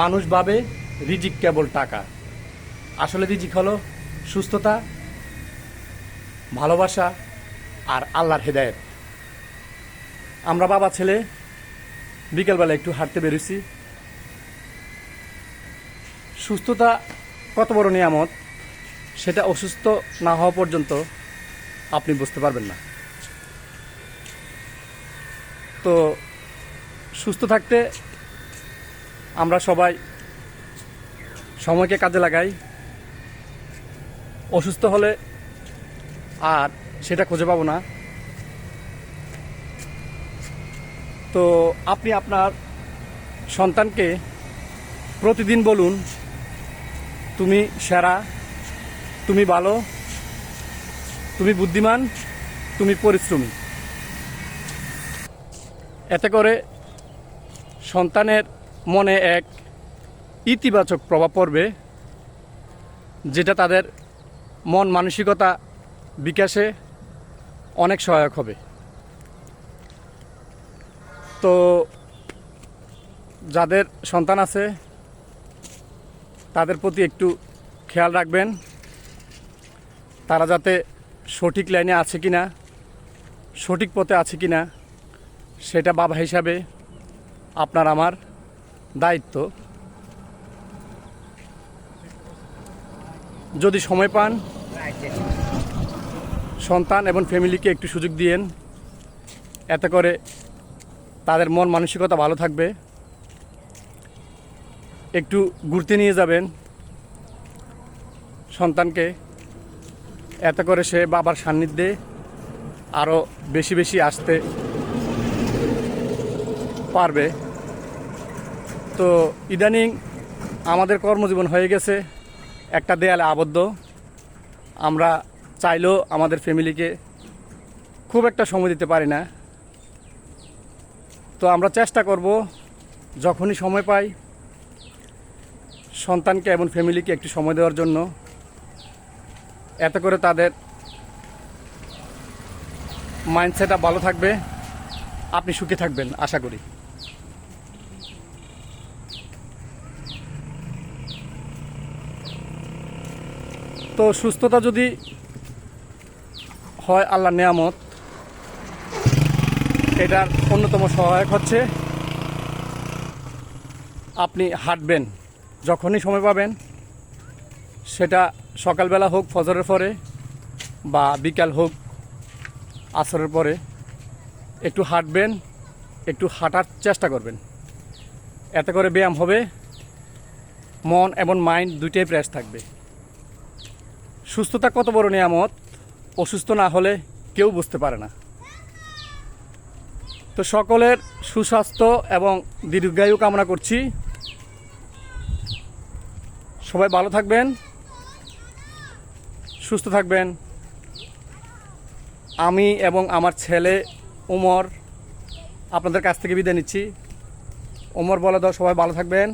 মানুষ ভাবে রিজিক কেবল টাকা। আসলে রিজিক হলো সুস্থতা, ভালোবাসা আর আল্লাহর হেদায়েত। আমরা বাবা, ছেলে, বিকেলবেলা একটু হাঁটতে বেরোছি। সুস্থতা কত বড় নিয়ামত, সেটা অসুস্থ না হওয়া পর্যন্ত আপনি বুঝতে পারবেন না। তো সুস্থ থাকতে আমরা সবাই সময়কে কাজে লাগাই। অসুস্থ হলে আর সেটা খুঁজে পাবো না। তো আপনি আপনার সন্তানকে প্রতিদিন বলুন, তুমি সেরা, তুমি ভালো, তুমি বুদ্ধিমান, তুমি পরিশ্রমী। এতে করে সন্তানের মনে এক ইতিবাচক প্রভাব পড়বে, যেটা তাদের মন মানসিকতা বিকাশে অনেক সহায়ক হবে। তো যাদের সন্তান আছে, তাদের প্রতি একটু খেয়াল রাখবেন, তারা যাতে সঠিক লাইনে আছে কি না সঠিক পথে আছে কি না সেটা বাবা হিসাবে আপনার, আমার দায়িত্ব। যদি সময় পান, সন্তান এবং ফ্যামিলিকে একটু সুযোগ দিয়েন। এতে করে তাদের মন মানসিকতা ভালো থাকবে। একটু ঘুরতে নিয়ে যাবেন সন্তানকে। এতে করে সে বাবার সান্নিধ্যে আরও বেশি বেশি আসতে পারবে। তো ইদানিং আমাদের কর্মজীবন হয়ে গেছে, একটা দেয়ালে আবদ্ধ। আমরা চাইলেও আমাদের ফ্যামিলিকে খুব একটা সময় দিতে পারি না। তো আমরা চেষ্টা করব, যখনই সময় পাই, সন্তানকে এবং ফ্যামিলিকে একটু সময় দেওয়ার জন্য। এতে করে তাদের মাইন্ডসেট ভালো থাকবে, আপনি সুখে থাকবেন, আশা করি। তো সুস্থতা যদি হয় আল্লাহ নেয়ামত, এটার অন্যতম সহায়ক হচ্ছে আপনি হাঁটবেন, যখনই সময় পাবেন, সেটা সকালবেলা হোক, ফজরের পরে বা বিকাল হোক, আসরের পরে একটু হাঁটবেন, একটু হাঁটার চেষ্টা করবেন। এতে করে ব্যায়াম হবে, মন এবং মাইন্ড দুইটাই ফ্রেশ থাকবে। সুস্থতা কত বড় নিয়ামত? অসুস্থ না হলে কেউ বুঝতে পারে না। তো সকলের সুস্বাস্থ্য এবং দীর্ঘায়ু কামনা করছি। সবাই ভালো থাকবেন, সুস্থ থাকবেন। আমি এবং আমার ছেলে ওমর আপনাদের কাছ থেকে বিদায় নিচ্ছি। ওমর বলে দাও, সবাই ভালো থাকবেন।